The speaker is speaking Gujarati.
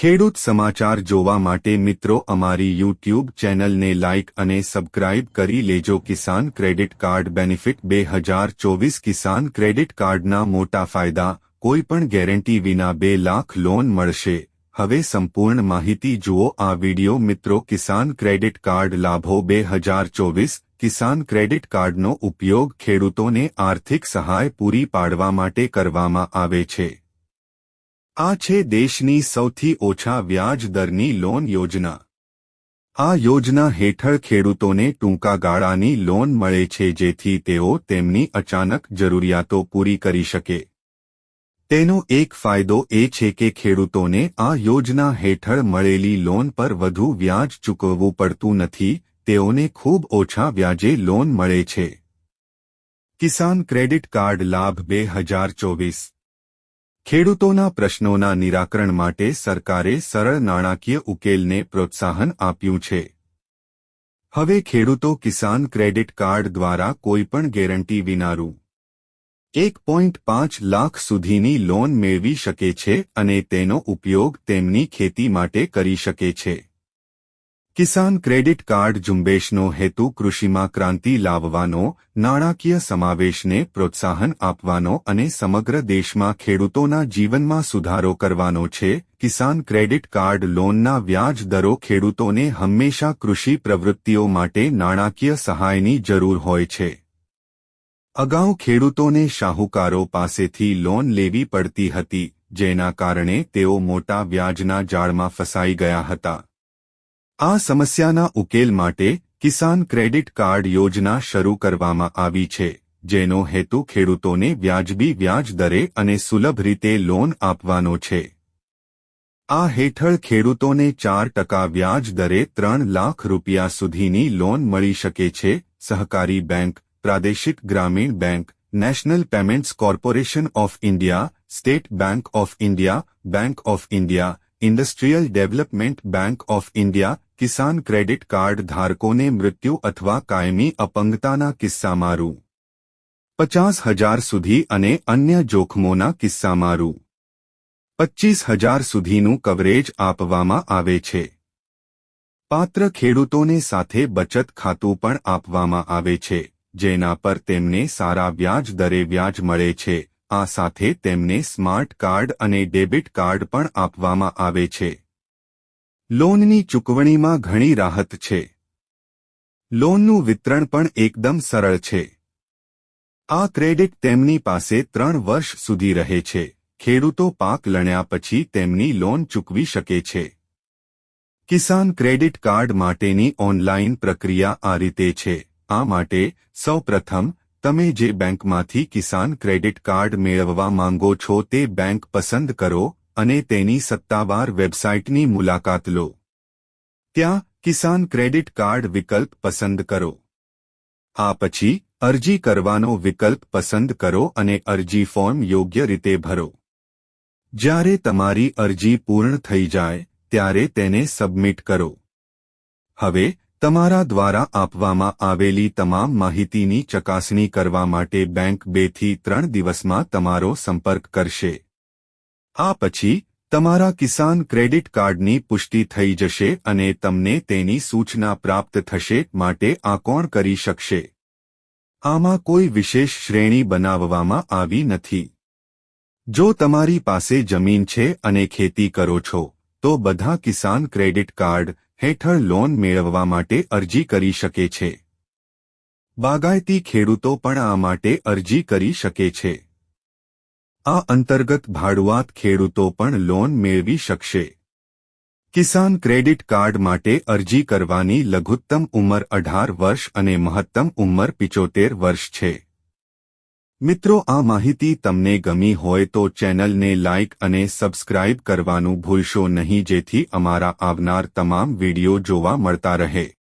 ખેડૂત સમાચાર જોવા માટે મિત્રો અમારી યુટ્યુબ ચેનલને લાઇક અને સબસ્ક્રાઇબ કરી લેજો. કિસાન ક્રેડિટ કાર્ડ બેનિફિટ બે હજાર ચોવીસ કિસાન ક્રેડિટ કાર્ડના મોટા ફાયદા કોઈપણ ગેરંટી વિના બે લાખ લોન મળશે. હવે સંપૂર્ણ માહિતી જુઓ. આ વિડિયો મિત્રો કિસાન ક્રેડિટ કાર્ડ લાભો બે હજાર ચોવીસ કિસાન ક્રેડિટ કાર્ડનો ઉપયોગ ખેડૂતોને આર્થિક સહાય પૂરી પાડવા માટે કરવામાં આવે છે. આ છે દેશની સૌથી ઓછા વ્યાજ દરની લોન યોજના. આ યોજના હેઠળ ખેડૂતોને ટૂંકા ગાળાની લોન મળે છે જેથી તેઓ તેમની અચાનક જરૂરિયાતો પૂરી કરી શકે. તેનો એક ફાયદો એ છે કે ખેડૂતોને આ યોજના હેઠળ મળેલી લોન પર વધુ વ્યાજ ચૂકવવું પડતું નથી, તેઓને ખૂબ ઓછા વ્યાજે લોન મળે છે. કિસાન ક્રેડિટ કાર્ડ લાભ બે હજાર ચોવીસ. ખેડૂતોના પ્રશ્નોના નિરાકરણ માટે સરકારે સરળ નાણાકીય ઉકેલને પ્રોત્સાહન આપ્યું છે. હવે ખેડૂતો કિસાન ક્રેડિટ કાર્ડ દ્વારા કોઈપણ ગેરંટી વિનારું એક પોઈન્ટ પાંચ લાખ સુધીની લોન મેળવી શકે છે અને તેનો ઉપયોગ તેમની ખેતી માટે કરી શકે છે. કિસાન ક્રેડિટ કાર્ડ ઝુંબેશનો હેતુ કૃષિમાં ક્રાંતિ લાવવાનો, નાણાકીય સમાવેશને પ્રોત્સાહન આપવાનો અને સમગ્ર દેશમાં ખેડૂતોના જીવનમાં સુધારો કરવાનો છે. કિસાન ક્રેડિટ કાર્ડ લોનના વ્યાજ દરો ખેડૂતોને હંમેશા કૃષિ પ્રવૃત્તિઓ માટે નાણાકીય સહાયની જરૂર હોય છે. અગાઉ ખેડૂતોને શાહુકારો પાસેથી લોન લેવી પડતી હતી, જેના કારણે તેઓ મોટા વ્યાજના જાળમાં ફસાઈ ગયા હતા. આ સમસ્યાના ઉકેલ માટે કિસાન ક્રેડિટ કાર્ડ યોજના શરૂ કરવામાં આવી છે, જેનો હેતુ ખેડૂતોને વ્યાજબી વ્યાજ દરે અને સુલભ રીતે લોન આપવાનો છે. આ હેઠળ ખેડૂતોને ચાર ટકા વ્યાજ દરે ત્રણ લાખ રૂપિયા સુધીની લોન મળી શકે છે, સહકારી બેંક, પ્રાદેશિક ગ્રામીણ bank, national payments corporation of India, state bank of India, bank of India industrial development bank of India Kisan credit card ધારકોને મૃત્યુ અથવા કાયમી અપંગતાના કિસ્સામાં રૂ પચાસ હજાર સુધી અને અન્ય જોખમોના કિસ્સામાં રૂ પચ્ચીસ હજાર સુધીનું કવરેજ આપવામાં આવે છે. પાત્ર ખેડૂતોને સાથે બચત ખાતું પણ આપવામાં આવે છે, જેના પર તેમને સારા વ્યાજ દરે વ્યાજ મળે છે. આ સાથે તેમને સ્માર્ટ કાર્ડ અને ડેબિટ કાર્ડ પણ આપવામાં આવે છે. લોનની ચૂકવણીમાં ઘણી રાહત છે. લોનનું વિતરણ પણ એકદમ સરળ છે. આ ક્રેડિટ તેમની પાસે ત્રણ વર્ષ સુધી રહે છે. ખેડૂતો પાક લણ્યા પછી તેમની લોન ચૂકવી શકે છે. કિસાન ક્રેડિટ કાર્ડ માટેની ઓનલાઇન પ્રક્રિયા આ રીતે છે. આ માટે સૌપ્રથમ તમે જે બેંકમાંથી કિસાન ક્રેડિટ કાર્ડ મેળવવા માંગો છો તે બેંક પસંદ કરો અને તેની સત્તાવાર વેબસાઇટની મુલાકાત લો. ત્યાં કિસાન ક્રેડિટ કાર્ડ વિકલ્પ પસંદ કરો. આ પછી અરજી કરવાનો વિકલ્પ પસંદ કરો અને અરજી ફોર્મ યોગ્ય રીતે ભરો. જ્યારે તમારી અરજી પૂર્ણ થઈ જાય, ત્યારે તેને સબમિટ કરો. હવે તમારા દ્વારા આપવામાં આવેલી તમામ માહિતીની ચકાસણી કરવા માટે બેંક બેથી ત્રણ દિવસમાં તમારો સંપર્ક કરશે. આ પછી, તમારા કિસાન ક્રેડિટ કાર્ડની પુષ્ટિ થઈ જશે અને તમને તેની સૂચના પ્રાપ્ત થશે માટે આ કોણ કરી શકશે? આમાં કોઈ વિશેષ શ્રેણી બનાવવામાં આવી નથી. જો તમારી પાસે જમીન છે અને ખેતી કરો છો, તો બધા કિસાન ક્રેડિટ કાર્ડ હેઠળ લોન મેળવવા માટે અરજી કરી શકે છે. બાગાયતી ખેડૂતો પણ આ માટે અરજી કરી શકે છે. આ અંતર્ગત ભાડુઆત ખેડૂતો પણ લોન મેળવી શકશે. કિસાન ક્રેડિટ કાર્ડ માટે અરજી કરવાની લઘુત્તમ ઉંમર અઢાર વર્ષ અને મહત્તમ ઉંમર પિચોતેર વર્ષ છે. મિત્રો, આ માહિતી તમને ગમી હોય તો ચેનલને લાઇક અને સબસ્ક્રાઇબ કરવાનું ભૂલશો નહીં, જેથી અમારા આવનાર તમામ વિડિયો જોવા મળતા રહે.